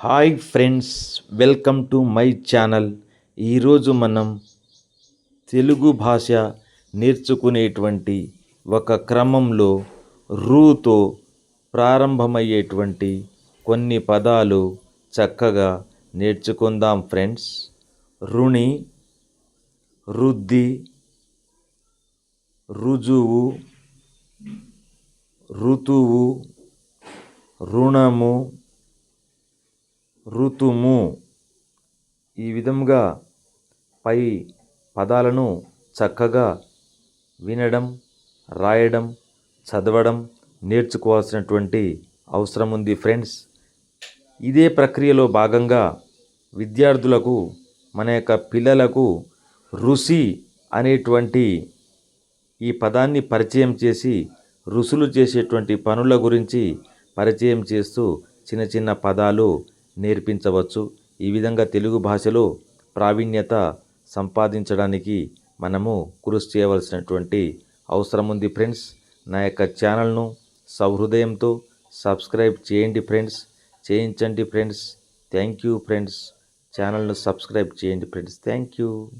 Hi friends welcome to my channel. ఈరోజు మనం తెలుగు భాష నేర్చుకునేటువంటి ఒక క్రమంలో రూతో ప్రారంభమయ్యేటువంటి కొన్ని పదాలు చక్కగా నేర్చుకుందాం ఫ్రెండ్స్. రుణి రుద్ది రుజువు ఋతువు రుణము ఋతుము. ఈ విధముగా పై పదాలను చక్కగా వినడం రాయడం చదవడం నేర్చుకోవాల్సినటువంటి అవసరం ఉంది ఫ్రెండ్స్. ఇదే ప్రక్రియలో భాగంగా విద్యార్థులకు మన యొక్క పిల్లలకు ఋషి అనేటువంటి ఈ పదాన్ని పరిచయం చేసి ఋషులు చేసేటువంటి పనుల గురించి పరిచయం చేస్తూ చిన్న చిన్న పదాలు నేర్పించవచ్చు. ఈ విధంగా తెలుగు భాషలో ప్రావీణ్యత సంపాదించడానికి మనము కృషి చేయవలసినటువంటి అవసరం ఉంది ఫ్రెండ్స్. నా యొక్క ఛానల్ను సహృదయంతో సబ్స్క్రైబ్ చేయండి ఫ్రెండ్స్. చేయించండి ఫ్రెండ్స్. Thank you friends. ఛానల్ను సబ్స్క్రైబ్ చేయండి ఫ్రెండ్స్. Thank you.